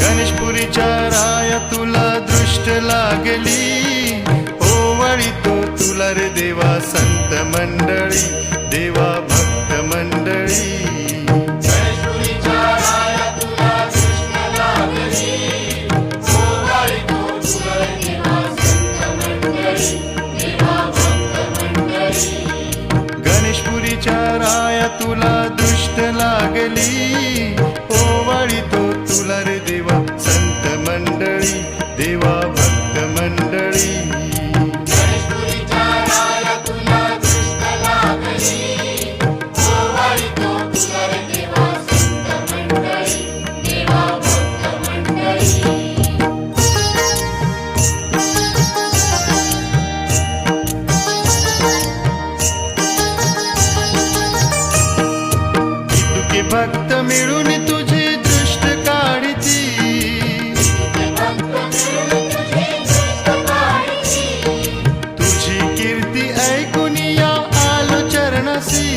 गणेशपुरीच्या राया तुला दृष्ट लागली. ओवळी तो तुला रे देवा संत मंडळी देवा भक्त मंडळी. गणेशपुरीच्या तुला दुष्ट लागली. ओवाळी तो तुला रे देवा. संत मंडळी देवा भक्त मंडळी. भक्त मिळून तुझी दृष्ट काढती. तुझी कीर्ती ऐकून या आलो चरणसी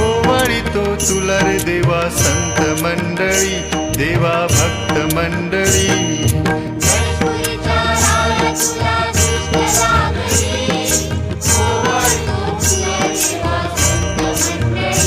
ओवळितो तो तुला रे देवा संत मंडळी देवा भक्त मंडळी.